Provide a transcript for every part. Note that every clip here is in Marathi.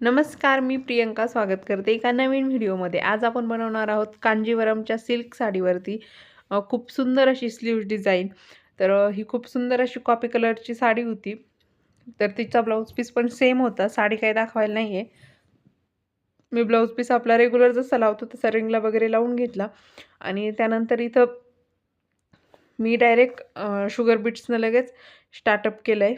नमस्कार मी प्रियंका स्वागत करते एका नवीन व्हिडिओमध्ये. आज आपण बनवणार आहोत कांजीवरमच्या सिल्क साडीवरती खूप सुंदर अशी स्लीव्ज डिझाईन. तर ही खूप सुंदर अशी कॉपी कलरची साडी होती. तर तिचा ब्लाऊज पीस पण सेम होता साडी काही दाखवायला नाही आहे मी ब्लाऊज पीस आपला रेग्युलर जसा लावतो तसा रिंगला वगैरे लावून घेतला. आणि त्यानंतर इथं मी डायरेक्ट शुगर बीट्सनं लगेच स्टार्टअप केलं आहे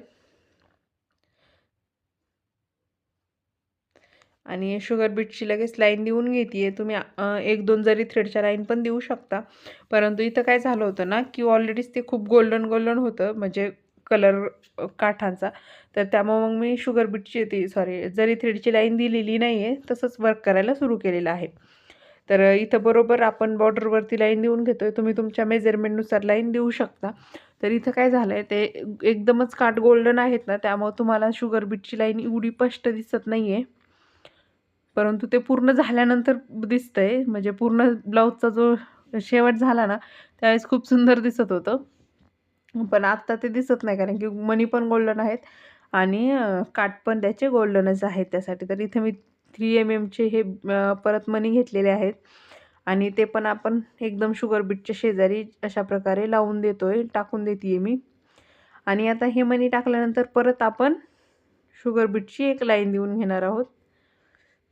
आणि शुगर बीटची लगेच लाईन देऊन घेते आहे तुम्ही एक दोन जरी थ्रेडच्या लाईन पण देऊ शकता. परंतु इथं काय झालं होतं ना की ऑलरेडीच ते खूप गोल्डन गोल्डन होतं म्हणजे कलर काठांचा. तर त्यामुळे मग मी शुगर बीटची ती सॉरी जरी थ्रेडची लाईन दिलेली नाही आहे तसंच वर्क करायला सुरू केलेलं आहे. तर इथं बरोबर आपण बॉर्डरवरती लाईन देऊन घेतो आहे तुम्ही तुमच्या मेजरमेंटनुसार लाईन देऊ शकता. तर इथं काय झालं आहे ते एकदमच काठ गोल्डन आहेत ना त्यामुळे तुम्हाला शुगर बीटची लाईन एवढी स्पष्ट दिसत नाही आहे परंतु ते पूर्ण झाल्यानंतर दिसतंय. म्हणजे पूर्ण ब्लाऊजचा जो शेवट झाला ना त्यावेळेस खूप सुंदर दिसत होतं. पण आत्ता ते दिसत नाही कारण की मनी पण गोल्डन आहेत आणि काट काठ पण त्याचे गोल्डनच आहेत त्यासाठी. तर इथे मी थ्री एम एमचे हे परत मनी घेतलेले आहेत. आणि ते पण आपण एकदम शुगर बीटच्या शेजारी अशा प्रकारे लावून देतोय टाकून देते मी. आणि आता हे मनी टाकल्यानंतर परत आपण शुगर बीटची एक लाईन देऊन घेणार आहोत.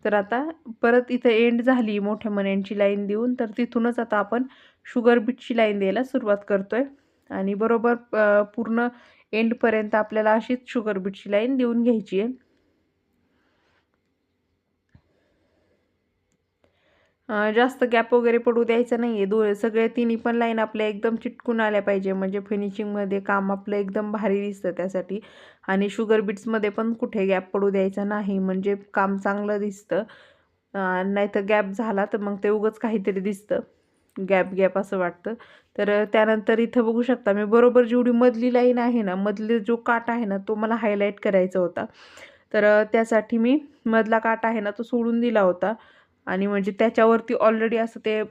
तर आता परत इथं एंड झाली मोठ्या मण्यांची लाईन देऊन तर तिथूनच आता आपण शुगर बीटची लाईन द्यायला सुरुवात करतोय. आणि बरोबर पूर्ण एंडपर्यंत आपल्याला अशीच शुगर बीटची लाईन देऊन घ्यायची आहे. जास्त गॅप वगैरे पडू द्यायचा नाही आहे दो सगळे तिन्ही पण लाईन आपल्या एकदम चिटकून आल्या पाहिजे. म्हणजे फिनिशिंगमध्ये काम आपलं एकदम भारी दिसतं त्यासाठी. आणि शुगर बीट्समध्ये पण कुठे गॅप पडू द्यायचा नाही. म्हणजे काम चांगलं दिसतं. नाही तर गॅप झाला तर मग ते उगंच काहीतरी दिसतं. गॅप गॅप असं वाटतं. तर त्यानंतर इथं बघू शकता मी बरोबर जेवढी मधली लाईन आहे ना मधली जो काट आहे ना तो मला हायलाईट करायचा होता. तर त्यासाठी मी मधला काट आहे ना तो सोडून दिला होता. आणि म्हणजे त्याच्यावरती ऑलरेडी असं ते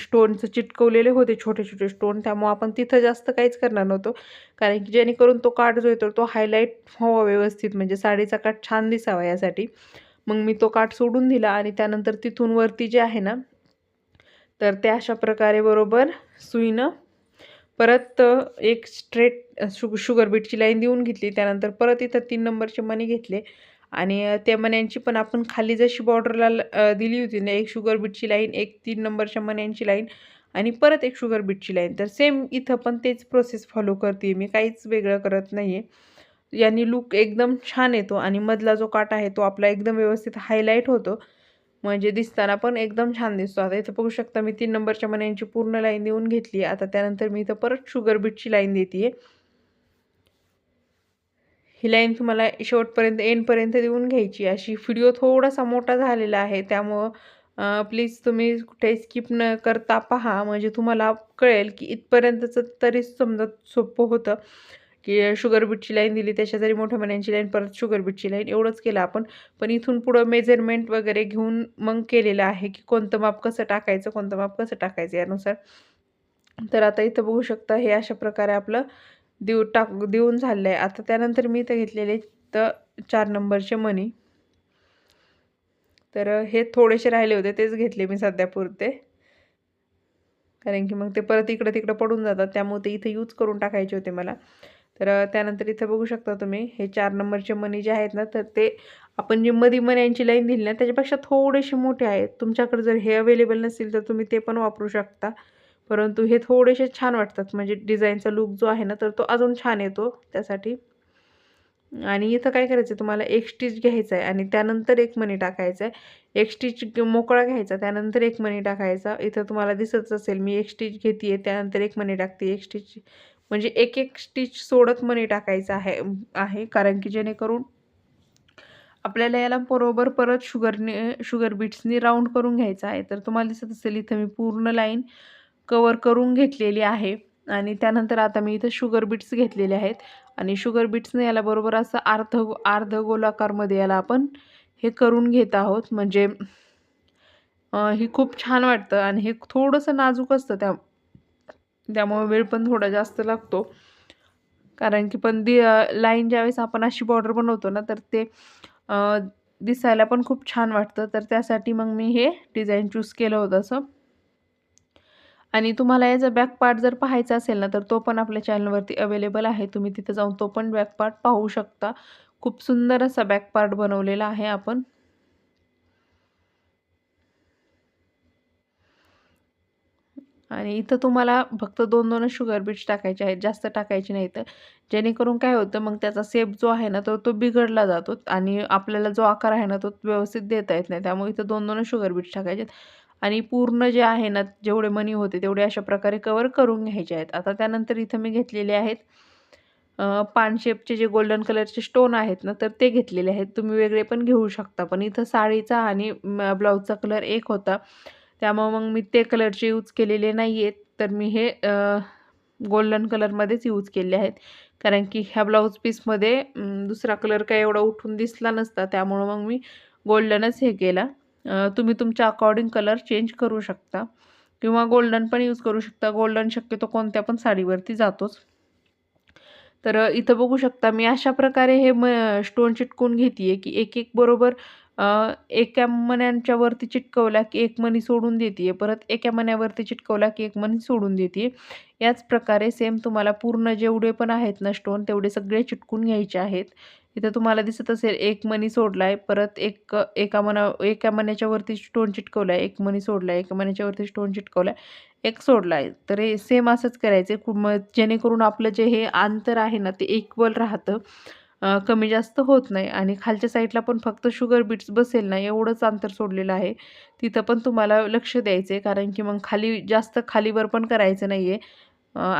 स्टोनचं चिटकवलेले होते छोटे छोटे स्टोन त्यामुळं आपण तिथं जास्त काहीच करणार नव्हतो. कारण की जेणेकरून तो काठ जो येतो तो हायलाईट व्हावा व्यवस्थित. म्हणजे साडीचा काठ छान दिसावा यासाठी. मग मी तो काठ सोडून दिला आणि त्यानंतर तिथून वरती जे आहे ना तर ते अशा प्रकारे बरोबर सुईनं परत एक स्ट्रेट शु शुगर बीटची लाईन देऊन घेतली. त्यानंतर परत इथं तीन नंबरचे मणी घेतले. आणि त्या मण्यांची पण आपण खाली जशी बॉर्डरला दिली होती ना एक शुगर बीटची लाईन एक तीन नंबरच्या मण्यांची लाईन आणि परत एक शुगर बीटची लाईन तर सेम इथं पण तेच प्रोसेस फॉलो करते मी काहीच वेगळं करत नाही आहे यांनी लूक एकदम छान येतो आणि मधला जो काट आहे तो आपला एकदम व्यवस्थित हायलाईट होतो. म्हणजे दिसताना पण एकदम छान दिसतो. आता इथं बघू शकता मी तीन नंबरच्या मण्यांची पूर्ण लाईन देऊन घेतली आता त्यानंतर मी इथं परत शुगर बीटची लाईन देते ही लाईन तुम्हाला शेवटपर्यंत एंडपर्यंत देऊन घ्यायची. अशी व्हिडिओ थोडासा मोठा झालेला आहे. त्यामुळं प्लीज तुम्ही कुठे स्किप न करता पहा. म्हणजे तुम्हाला कळेल की इथपर्यंतचं तरी समजा सोपं होतं की शुगर बीटची लाईन दिली त्याच्या जरी मोठ्या मण्यांची लाईन परत शुगर बीटची लाईन एवढंच केलं आपण. पण इथून पुढं मेजरमेंट वगैरे घेऊन मग केलेलं आहे की कोणतं माप कसं टाकायचं कोणतं माप कसं टाकायचं यानुसार. तर आता इथं बघू शकता हे अशा प्रकारे आपलं देऊ टाक देऊन झालं आहे आता त्यानंतर मी इथं घेतलेले तर चार नंबरचे मनी. तर हे थोडेसे राहिले होते तेच घेतले मी सध्या पुरते. कारण की मग ते परत इकडं तिकडं पडून जातात त्यामुळे ते इथं यूज करून टाकायचे होते मला. तर त्यानंतर इथं बघू शकता तुम्ही हे चार नंबरचे मनी जे आहेत ना तर ते आपण जे मधी मन्यांची लाईन दिली ना त्याच्यापेक्षा थोडेसे मोठे आहेत. तुमच्याकडे जर हे अवेलेबल नसेल तर तुम्ही ते पण वापरू शकता. परंतु हे थोडेसे छान वाटतात. म्हणजे डिझाईनचा लुक जो आहे ना तर तो अजून छान येतो त्यासाठी. आणि इथं काय करायचं आहे तुम्हाला एक स्टिच घ्यायचा आहे आणि त्यानंतर एक मणी टाकायचा आहे एक स्टिच मोकळा घ्यायचा त्यानंतर एक मणी टाकायचा. इथं तुम्हाला दिसतच असेल मी एक स्टिच घेते आहे त्यानंतर एक मणी टाकते एक स्टिच म्हणजे एक एक स्टिच सोडत मणी टाकायचं आहे आहे. कारण की जेणेकरून आपल्याला याला बरोबर परत शुगरने शुगर बीट्सनी राऊंड करून घ्यायचा आहे. तर तुम्हाला दिसत असेल इथं मी पूर्ण लाईन कवर करून घेतलेली आहे. आणि त्यानंतर आता मी इथं शुगर बीट्स घेतलेले आहेत. आणि शुगर बीट्सने याला बरोबर असं अर्ध अर्ध गोलाकारमध्ये याला आपण हे करून घेत आहोत. म्हणजे ही खूप छान वाटतं आणि हे थोडंसं नाजूक असतं त्या त्यामुळे वेळ पण थोडा जास्त लागतो. कारण की पण दी लाईन ज्यावेळेस आपण अशी बॉर्डर बनवतो ना तर ते दिसायला पण खूप छान वाटतं. तर त्यासाठी मग मी हे डिझाईन चूज केलं होतं असं. आणि तुम्हाला याचा बॅक पार्ट जर पाहायचा असेल ना तर तो पण आपल्या चॅनलवरती अवेलेबल आहे. तुम्ही तिथं जाऊन तो पण बॅक पार्ट पाहू शकता. खूप सुंदर असा बॅक पार्ट बनवलेला आहे आपण. आणि इथं तुम्हाला फक्त दोन दोनच शुगर बीट्स टाकायचे आहेत. जास्त टाकायचे नाही तर जेणेकरून काय होतं मग त्याचा सेप जो आहे ना तो तो बिघडला जातो. आणि आपल्याला जो आकार आहे ना तो व्यवस्थित देता येत नाही. त्यामुळे इथं दोन दोनच शुगर बीट्स टाकायचे आणि पूर्ण जे आहे ना जेवढे मनी होते तेवढे अशा प्रकारे कवर करून घ्यायचे आहेत. आता त्यानंतर इथं मी घेतलेले आहेत पान शेपचे जे गोल्डन कलरचे स्टोन आहेत ना तर ते घेतलेले आहेत. तुम्ही वेगळे पण घेऊ शकता. पण इथं साडीचा आणि ब्लाऊजचा कलर एक होता. त्यामुळं मग मी ते कलरचे यूज केलेले नाही आहेत तर मी हे गोल्डन कलरमध्येच यूज केले आहेत. कारण की ह्या ब्लाऊज पीसमध्ये दुसरा कलर काय एवढा उठून दिसला नसता. त्यामुळं मग मी गोल्डनच हे केला. तुम्ही तुमच्या अकॉर्डिंग कलर चेंज करू शकता. किंवा गोल्डन पण यूज करू शकता. गोल्डन शक्यतो कोणत्या पण साडीवरती जातोच. तर इथं बघू शकता मी अशा प्रकारे हे म स्टोन चिटकून घेते की एक एक बरोबर एका मण्यांच्या वरती चिटकवला की एक मणी सोडून देते परत एका मण्यावरती चिटकवला की एक मणी सोडून देते याच प्रकारे सेम तुम्हाला पूर्ण जेवढे पण आहेत ना स्टोन तेवढे सगळे चिटकून घ्यायचे आहेत. इथं तुम्हाला दिसत असेल एक मणी सोडला आहे परत एक एका मना एका मण्याच्या वरती स्टोन चिटकवला आहे एक मणी सोडला आहे एका मण्याच्या वरती स्टोन चिटकवला आहे एक सोडला आहे तर हे सेम असंच करायचं आहे जेणेकरून आपलं जे हे अंतर आहे ना ते इक्वल राहतं. कमी जास्त होत नाही आणि खालच्या साईडला पण फक्त शुगर बीट्स बसेल ना एवढंच अंतर सोडलेलं आहे. तिथं पण तुम्हाला लक्ष द्यायचं आहे कारण की मग खाली जास्त खालीवर पण करायचं नाही आहे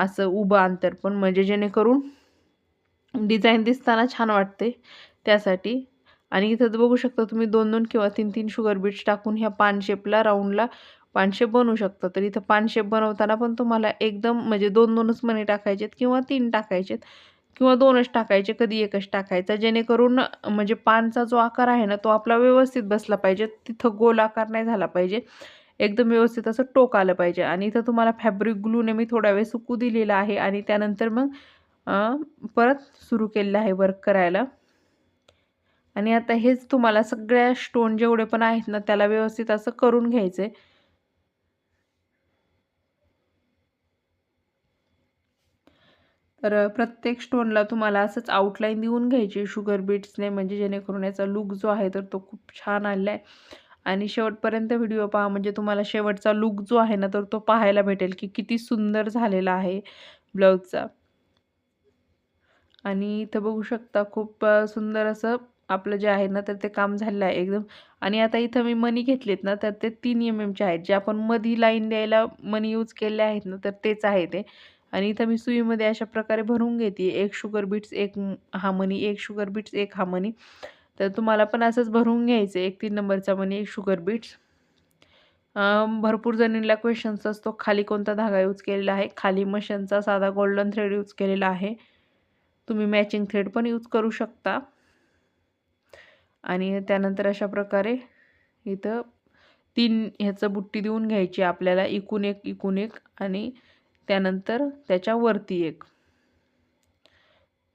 असं उभं अंतर पण म्हणजे जेणेकरून डिझाईन दिसताना छान वाटते त्यासाठी. आणि इथं बघू शकता तुम्ही दोन दोन किंवा तीन तीन शुगर बीट्स टाकून ह्या पान शेपला राऊंडला पानशेप बनवू शकता. तर इथं पानशेप बनवताना पण तुम्हाला एकदम म्हणजे दोन दोनच मणी टाकायचेत किंवा तीन टाकायचेत किंवा दोनच टाकायचे कधी एकच टाकायचा. जेणेकरून म्हणजे पानचा जो आकार आहे ना तो आपला व्यवस्थित बसला पाहिजे. तिथं गोल आकार नाही झाला पाहिजे. एकदम व्यवस्थित असं टोक आलं पाहिजे. आणि इथं तुम्हाला फॅब्रिक ग्लूने मी थोडा वेळ सुकू दिलेला आहे आणि त्यानंतर मग परत सुरू केलेलं आहे वर्क करायला. आणि आता हेच तुम्हाला सगळ्या स्टोन जेवढे पण आहेत ना त्याला व्यवस्थित असं करून घ्यायचं आहे तर प्रत्येक स्टोनला तुम्हाला असंच आउटलाईन देऊन घ्यायची शुगर बीट्सने म्हणजे जेणेकरून याचा लुक जो आहे तर तो खूप छान आलेला आहे आणि शेवटपर्यंत व्हिडिओ पहा म्हणजे तुम्हाला शेवटचा लुक जो आहे ना तर तो पाहायला भेटेल की किती सुंदर झालेला आहे ब्लाऊजचा आणि इथं बघू शकता खूप सुंदर असं आपलं जे आहे ना तर ते काम झालेलं आहे एकदम. आणि आता इथं मी मनी घेतलेत ना तर ते तीन एम एमचे आहेत. जे आपण मधी लाईन द्यायला मनी यूज केले आहेत ना तर तेच आहे ते. आणि इथं मी सुईमध्ये अशा प्रकारे भरून घेते. एक शुगर बीट्स एक हा मनी एक शुगर बीट्स एक हा मनी. तर तुम्हाला पण असंच भरून घ्यायचं एक तीन नंबरचा मनी एक शुगर बीट्स. भरपूर जणींना क्वेश्चन्स असतो. खाली कोणता धागा यूज केलेला आहे? खाली मशीनचा साधा गोल्डन थ्रेड यूज केलेला आहे. तुम्ही मॅचिंग थ्रेड पण यूज करू शकता. आणि त्यानंतर अशा प्रकारे इथं तीन ह्याचं बुट्टी देऊन घ्यायची आपल्याला इकून एक इकून एक आणि त्यानंतर त्याच्यावरती एक.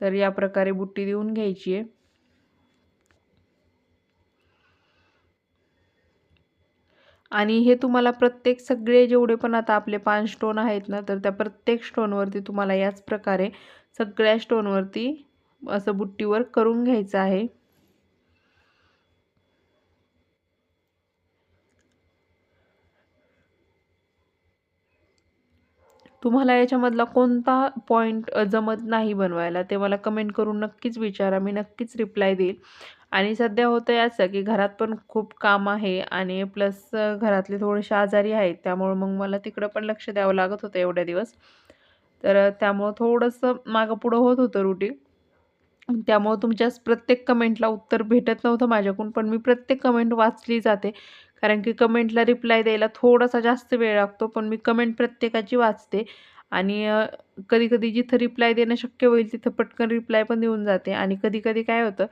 तर या प्रकारे बुट्टी देऊन घ्यायची आहे. आणि हे तुम्हाला प्रत्येक सगळे जेवढे पण आता आपले पाच स्टोन आहेत ना तर त्या प्रत्येक स्टोनवरती तुम्हाला याच प्रकारे सगळ्या स्टोनवरती असं बुट्टीवर करून घ्यायचं आहे. तुम्हाला याच्यामधला कोणता पॉईंट जमत नाही बनवायला ते मला कमेंट करून नक्कीच विचारा मी नक्कीच रिप्लाय देईल. आणि सध्या होतं असं की घरात पण खूप काम आहे आणि प्लस घरातले थोडेसे आजारी आहेत. त्यामुळं मग मला तिकडं पण लक्ष द्यावं लागत होतं एवढ्या दिवस. तर त्यामुळं थोडंसं मागं पुढं होत होतं रुटीन त्यामुळं तुमच्या प्रत्येक कमेंटला उत्तर भेटत नव्हतं माझ्याकडून पण मी प्रत्येक कमेंट वाचली जाते. कारण की कमेंटला रिप्लाय द्यायला थोडासा जास्त वेळ लागतो पण मी कमेंट प्रत्येकाची वाचते. आणि कधी कधी जिथं रिप्लाय देणं शक्य होईल तिथं पटकन रिप्लाय पण देऊन जाते. आणि कधीकधी काय होतं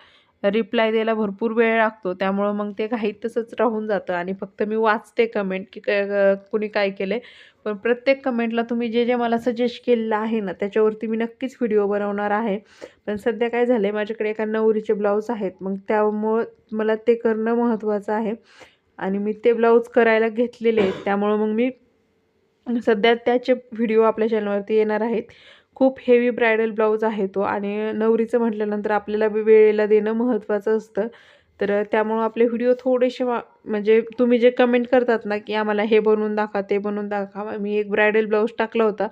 रिप्लाय द्यायला भरपूर वेळ लागतो. त्यामुळं मग ते काही तसंच राहून जातं. आणि फक्त मी वाचते कमेंट की क कुणी काय केलं आहे पण प्रत्येक कमेंटला तुम्ही जे जे मला सजेस्ट केलेलं आहे ना त्याच्यावरती मी नक्कीच व्हिडिओ बनवणार आहे. पण सध्या काय झालं आहे माझ्याकडे एका नवरीचे ब्लाऊज आहेत. मग त्यामुळं मला ते करणं महत्त्वाचं आहे. आणि मी ते ब्लाऊज करायला घेतलेले आहेत. त्यामुळं मग मी सध्या त्याचे व्हिडिओ आपल्या चॅनलवरती येणार आहेत. खूप हेवी ब्रायडल ब्लाऊज आहे तो आणि नवरीचं म्हटल्यानंतर आपल्याला वेळेला देणं महत्त्वाचं असतं. तर त्यामुळं आपले व्हिडिओ थोडेसे वा म्हणजे तुम्ही जे कमेंट करतात ना की आम्हाला हे बनवून दाखवा ते बनवून दाखवा मी एक ब्रायडल ब्लाऊज टाकला होता.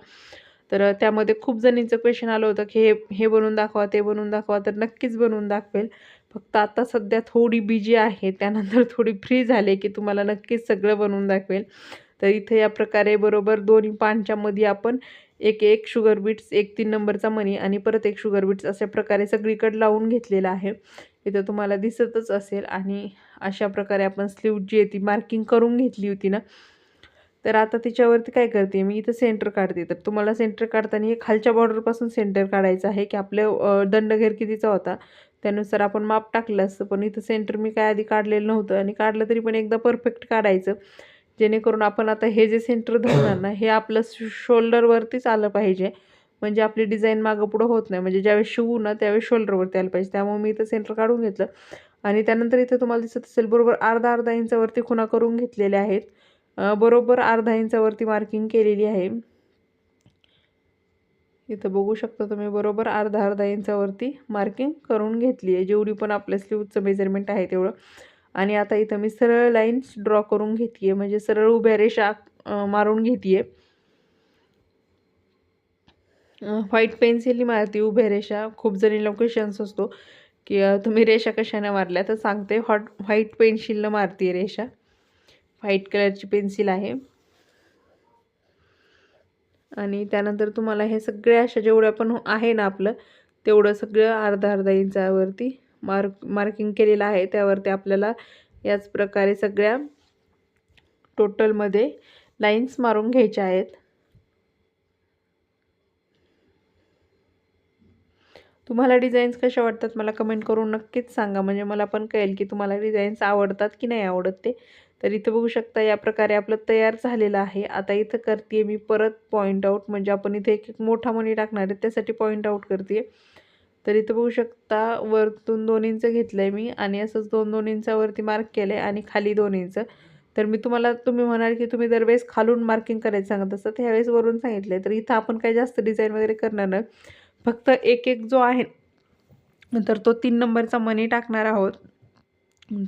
तर त्यामध्ये खूप जणींचं क्वेश्चन आलं होतं की हे हे बनवून दाखवा ते बनवून दाखवा तर नक्कीच बनवून दाखवेल. फक्त आता सध्या थोडी बिजी आहे त्यानंतर थोडी फ्री झाले की तुम्हाला नक्कीच सगळं बनवून दाखवेल. तर इथे या प्रकारे बरोबर दोन्ही पानच्यामध्ये आपण एक एक शुगर बीट्स एक तीन नंबरचा मनी आणि परत एक शुगर बीट्स अशा प्रकारे सगळीकडे लावून घेतलेला आहे. इथं तुम्हाला दिसतच असेल आणि अशा प्रकारे आपण स्लीव जी आहे ती मार्किंग करून घेतली होती ना. तर आता तिच्यावरती काय करते मी इथं सेंटर काढते. तर तुम्हाला सेंटर काढताना हे खालच्या बॉर्डरपासून सेंटर काढायचं आहे की आपलं दंडघेर कितीचा होता त्यानुसार आपण माप टाकलं असतं. पण इथं सेंटर मी काय आधी काढलेलं नव्हतं आणि काढलं तरी पण एकदा परफेक्ट काढायचं. जेणेकरून आपण आता हे जे सेंटर धरणार ना हे आपलं शोल्डरवरतीच आलं पाहिजे. म्हणजे आपली डिझाईन मागं पुढं होत नाही. म्हणजे ज्यावेळेस शिवू ना त्यावेळेस शोल्डरवरती आलं पाहिजे. त्यामुळे मी इथं सेंटर काढून घेतलं. आणि त्यानंतर इथं तुम्हाला दिसत असेल बरोबर अर्धा अर्धा इंचावरती खुणा करून घेतलेल्या आहेत. बरोबर अर्धा इंचावरती मार्किंग केलेली आहे. इथं बघू शकता तुम्ही बरोबर अर्धा अर्धा इंचावरती मार्किंग करून घेतली आहे. जेवढी पण आपल्या स्लीवचं मेजरमेंट आहे तेवढं. आणि आता इथं मी सरळ लाईन्स ड्रॉ करून घेते म्हणजे सरळ उभ्या रेषा मारून घेते व्हाईट पेन्सिलनी मारते उभ्या रेषा. खूप जणींना क्वेश्चन्स असतो की तुम्ही रेषा कशाने मारल्या तर सांगते हॉट व्हाईट पेन्सिलनं मारते रेषा. व्हाईट कलरची पेन्सिल आहे. आणि त्यानंतर तुम्हाला हे सगळ्या अशा जेवढ्या पण आहे ना आपलं तेवढं सगळं अर्धा अर्धा इंचावरती मार्क मार्किंग केलेलं आहे. त्यावरती आपल्याला याच प्रकारे सगळ्या टोटलमध्ये लाईन्स मारून घ्यायच्या आहेत. तुम्हाला डिझाईन्स कशा वाटतात मला कमेंट करून नक्कीच सांगा. म्हणजे मला पण कळेल की तुम्हाला डिझाईन्स आवडतात की नाही आवडत ते. तर इथं बघू शकता या प्रकारे आपलं तयार झालेलं आहे. आता इथं करते मी परत पॉईंट आऊट म्हणजे आपण इथे एक एक मोठा मणी टाकणार आहे त्यासाठी पॉईंट आऊट करते तर इथं बघू शकता वरतून दोन इंच घेतलं आहे मी आणि असंच दोन दोन इंचावरती मार्क केलं आहे आणि खाली दोन इंच तर मी तुम्हाला तुम्ही म्हणाल की तुम्ही दरवेळेस खालून मार्किंग करायचं सांगत असतात ह्यावेळेस वरून सांगितलं आहे तर इथं आपण काही जास्त डिझाईन वगैरे करणार नाही. फक्त एक एक जो आहे तर तो तीन नंबरचा मनी टाकणार आहोत.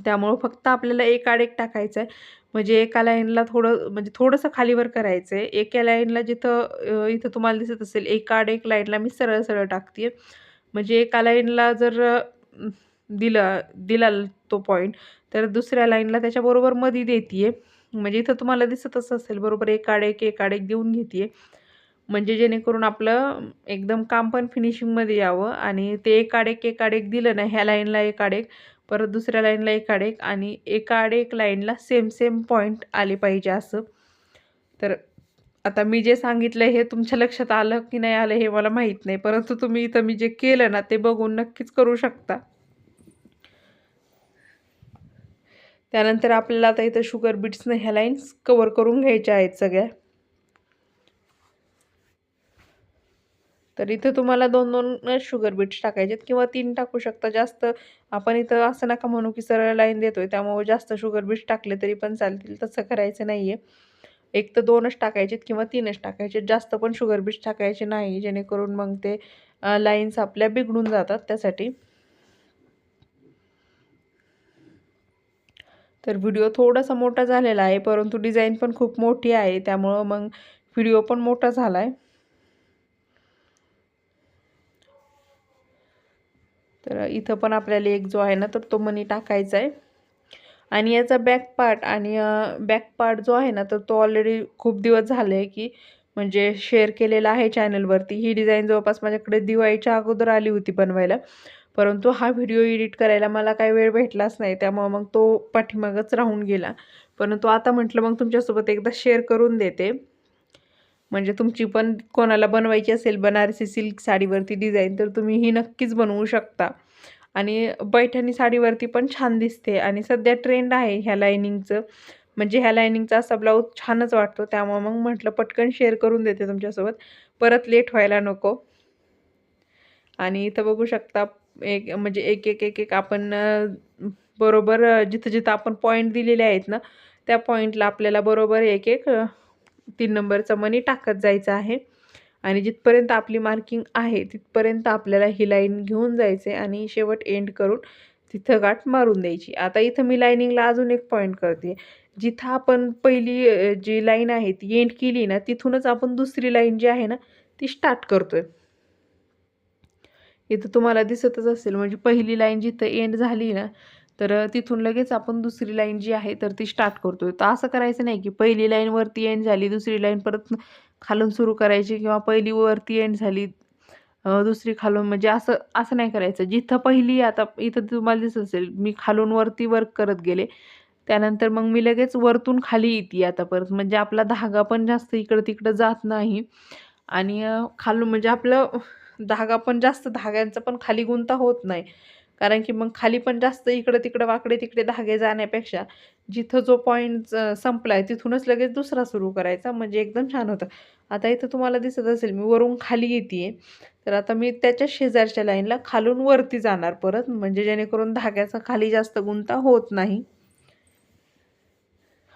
त्यामुळं फक्त आपल्याला एक आड एक टाकायचं आहे म्हणजे एका लाईनला थोडं म्हणजे थोडंसं खालीवर करायचं आहे एका लाईनला जिथं इथं तुम्हाला दिसत असेल एक आड एक लाईनला मी सरळ सरळ टाकते म्हणजे एका लाईनला जर दिला दिलं दिला तो पॉईंट तर दुसऱ्या लाईनला त्याच्याबरोबरमध्ये देते म्हणजे इथं तुम्हाला दिसतच असेल बरोबर एक आड एक एक आड एक देऊन घेते म्हणजे जेणेकरून आपलं एकदम काम पण फिनिशिंगमध्ये यावं आणि ते एक आडेक एक आडेक दिलं ना ह्या लाईनला एक आडेक परत दुसऱ्या लाईनला एक आडेक आणि एका आडेक लाईनला सेम सेम पॉईंट आले पाहिजे असं. तर आता मी जे सांगितलं हे तुमच्या लक्षात आलं की नाही आलं हे मला माहीत नाही. परंतु तुम्ही इथं मी जे केलं ना ते बघून नक्कीच करू शकता. त्यानंतर आपल्याला आता इथं शुगर बीट्सनं ह्या लाईन्स कवर करून घ्यायच्या आहेत सगळ्या. तर इथं तुम्हाला दोन दोन शुगर बीट्स टाकायचे आहेत किंवा तीन टाकू शकता. जास्त आपण इथं असं नका म्हणू की सरळ लाईन देतोय त्यामुळे जास्त शुगर बीट्स टाकले तरी पण चालतील. तसं करायचं नाही आहे एक तर दोनच टाकायचे आहेत किंवा तीनच टाकायचे आहेत. जास्त पण शुगर बीट टाकायचे नाही जेणेकरून मग ते लाईन्स आपल्या बिघडून जातात त्यासाठी. तर व्हिडिओ थोडासा मोठा झालेला आहे परंतु डिझाईन पण खूप मोठी आहे त्यामुळं मग व्हिडिओ पण मोठा झाला आहे तर इथं पण आपल्याला एक जो आहे ना तर तो मनी टाकायचा आहे आणि याचा बॅक पार्ट आणि बॅक पार्ट जो आहे ना तर तो ऑलरेडी खूप दिवस झाले की म्हणजे शेअर केलेला आहे चॅनलवरती ही डिझाईन जवळपास माझ्याकडे दिवाळीच्या अगोदर आली होती बनवायला. परंतु हा व्हिडिओ एडिट करायला मला काही वेळ भेटलाच नाही. त्यामुळं मग तो पाठीमागच राहून गेला. परंतु आता म्हटलं मग तुमच्यासोबत एकदा शेअर करून देते. म्हणजे तुमची पण कोणाला बनवायची असेल बनारसी सिल्क साडीवरती डिझाईन तर तुम्ही ही नक्कीच बनवू शकता. आणि बैठणी साडीवरती पण छान दिसते. आणि सध्या ट्रेंड आहे ह्या लायनिंगचं म्हणजे ह्या लायनिंगचा असा ब्लाऊज छानच वाटतो. त्यामुळे मग म्हटलं पटकन शेअर करून देते तुमच्यासोबत. परत लेट व्हायला नको. आणि इथं बघू शकता एक म्हणजे एक एक एक एक आपण बरोबर जिथं जिथं आपण पॉईंट दिलेले आहेत ना त्या पॉईंटला आपल्याला बरोबर एक एक तीन नंबरचा मनी टाकत जायचं आहे. आणि जिथपर्यंत आपली मार्किंग आहे तिथपर्यंत आपल्याला ही लाईन घेऊन जायचे आणि शेवट एंड करून तिथं गाठ मारून द्यायची. आता इथं मी लाईनिंगला अजून एक पॉईंट करते. जिथं आपण पहिली जी लाईन आहे ती एंड केली ना तिथूनच आपण दुसरी लाईन जी आहे ना ती स्टार्ट करतोय. इथं तुम्हाला दिसतच असेल म्हणजे पहिली लाईन जिथं एंड झाली ना तर तिथून लगेच आपण दुसरी लाईन जी आहे तर ती स्टार्ट करतोय. तर असं करायचं नाही की पहिली लाईनवरती एंड झाली दुसरी लाईन परत खालून सुरू करायची किंवा पहिली वरती एंड झाली दुसरी खालून म्हणजे असं असं नाही करायचं. जिथं पहिली आता इथं तुम्हाला दिसत असेल मी खालून वरती वर्क करत गेले. त्यानंतर मग मी लगेच वरतून खाली येते आता परत. म्हणजे आपला धागा पण जास्त इकडं तिकडं जात नाही. आणि खालून म्हणजे आपलं धागा पण जास्त धाग्यांचा पण खाली गुंता होत नाही. कारण की मग खाली पण जास्त इकडं तिकडं वाकडे तिकडे धागे जाण्यापेक्षा जिथं जो पॉईंट संपला आहे तिथूनच लगेच दुसरा सुरू करायचा. म्हणजे एकदम छान होतं. आता इथं तुम्हाला दिसत असेल मी वरून खाली येते तर आता मी त्याच्या शेजारच्या लाईनला खालून वरती जाणार परत. म्हणजे जेणेकरून धाग्याचा खाली जास्त गुंता होत नाही.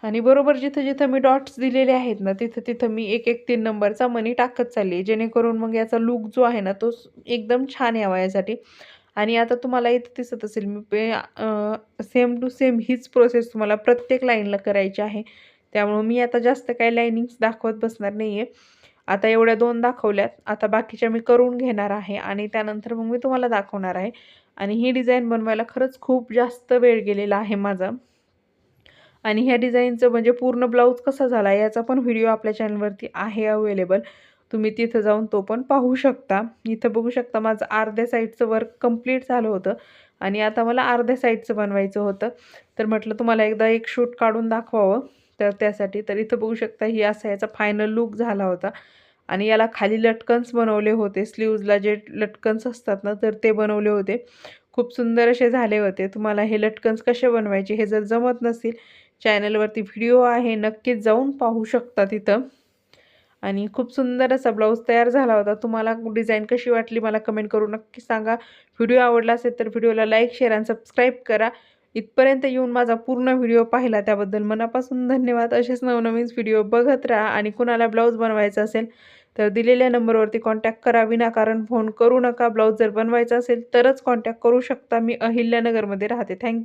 आणि बरोबर जिथं जिथं मी डॉट्स दिलेले आहेत ना तिथं तिथं मी एक एक तीन नंबरचा मनी टाकत चालली आहे जेणेकरून मग याचा लुक जो आहे ना तो एकदम छान यावा यासाठी. आणि आता तुम्हाला इथं दिसत असेल मी पे सेम टू सेम हीच प्रोसेस तुम्हाला प्रत्येक लाईनला करायची आहे. त्यामुळं मी आता जास्त काही लाईनिंग्स दाखवत बसणार नाही आहे आता एवढ्या दोन दाखवल्यात. आता बाकीच्या मी करून घेणार आहे आणि त्यानंतर मग मी तुम्हाला दाखवणार आहे. आणि ही डिझाईन बनवायला खरंच खूप जास्त वेळ गेलेला आहे माझा. आणि ह्या डिझाईनचं म्हणजे पूर्ण ब्लाऊज कसा झाला याचा पण व्हिडिओ आपल्या चॅनलवरती आहे अवेलेबल तुम्ही तिथं जाऊन तो पण पाहू शकता. इथं बघू शकता माझं अर्ध्या साईडचं वर्क कंप्लीट झालं होतं आणि आता मला अर्ध्या साईडचं बनवायचं होतं. तर म्हटलं तुम्हाला एकदा एक शूट काढून दाखवावं. तर त्यासाठी तर इथं बघू शकता ही असा याचा फायनल लुक झाला होता. आणि याला खाली लटकन्स बनवले होते. स्लीव्जला जे लटकन्स असतात ना तर ते बनवले होते. खूप सुंदर असे झाले होते. तुम्हाला हे लटकन्स कसे बनवायचे हे जर जमत नसेल चॅनलवरती व्हिडिओ आहे नक्कीच जाऊन पाहू शकता तिथं. आणि खूप सुंदर असा ब्लाऊज तयार झाला होता. तुम्हाला डिझाईन कशी वाटली मला कमेंट करून नक्की सांगा. व्हिडिओ आवडला असेल तर व्हिडिओला लाईक शेअर आणि सबस्क्राईब करा. इथपर्यंत येऊन माझा पूर्ण व्हिडिओ पाहिला त्याबद्दल मनापासून धन्यवाद. असेच नवनवीन व्हिडिओ बघत राहा आणि कुणाला ब्लाऊज बनवायचा असेल तर दिलेल्या नंबरवरती कॉन्टॅक्ट करा. विनाकारण फोन करू नका. ब्लाऊज जर बनवायचा असेल तरच कॉन्टॅक्ट करू शकता. मी अहिल्यानगरमध्ये राहते. थँक्यू.